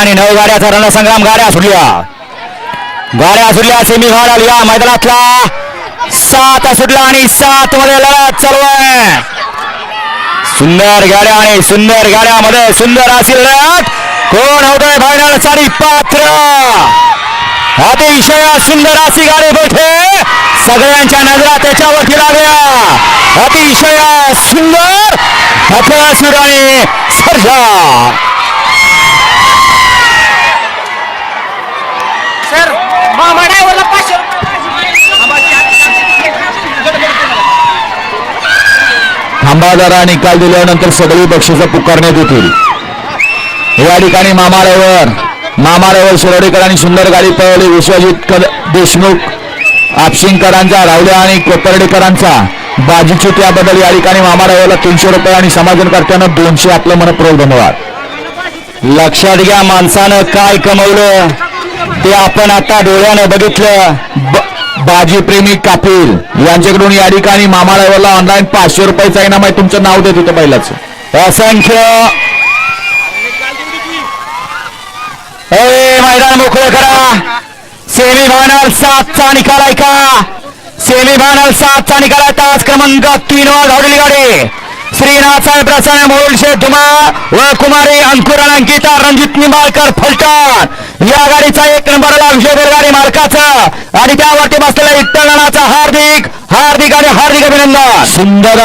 आणि नऊ गाड्याचा रणसंग्राम गाड्या सुटल्या. गाड्या सुटल्या सेमी फायनल या मैदानातला. सात सुटला आणि सात मध्ये लढत चालू आहे. सुंदर गाड्या आणि सुंदर गाड्यामध्ये सुंदर अशी लढत. कोण होतोय फायनलसाठी पात्र. अतिशय सुंदर अशी गाडी बैठे. सगळ्यांच्या नजरा त्याच्यावरती लागल्या. अतिशय सुंदर. अभ्यासूर आणि स्पर्धा सर मामा ड्रायव्हरला पाचशे थांबादारा निकाल दिल्यानंतर सगळी बक्षिसं पुकारण्यात येतील. या ठिकाणी मामाळ्यावर मामाळ्यावर शिरोडेकरांनी सुंदर गाडी पळवली. विश्वजित देशमुख आपशिंगकरांचा रावल्या आणि कोपर्डेकरांचा. बाजीची त्याबद्दल या ठिकाणी मामाळ्यावरला तीनशे रुपये आणि समाजनकर्त्यांना दोनशे आपलं मनपूर्वक धन्यवाद. लक्षात घ्या माणसानं काय कमवलं. ते आपण आता डोळ्यानं बघितलं. बाजी प्रेमी कापिल यांच्याकडून या ठिकाणी मामाळावरला ऑनलाईन पाचशे रुपयाचा इनाम आहे. तुमचं नाव देत होतं पहिलाच. असंख्य मैदान मोकळं करा. सेमी फायनल सातचा निकाल आहे का? सेमी फायनल सातचा निकाल आहे. तास क्रमांक तीन वर धावलेली गाडी. श्रीनाथसाहेब प्रसन्न मोहोळशे धुमा व कुमारी अंकुर अंकिता रणजित निंबाळकर फलटण. या गाडीचा एक नंबरला विजय गाडी मालकाचा. आणि त्यावरती बसलेल्या विठ्ठलनाचा हार्दिक हार्दिक आणि हार्दिक अभिनंदन. सुंदर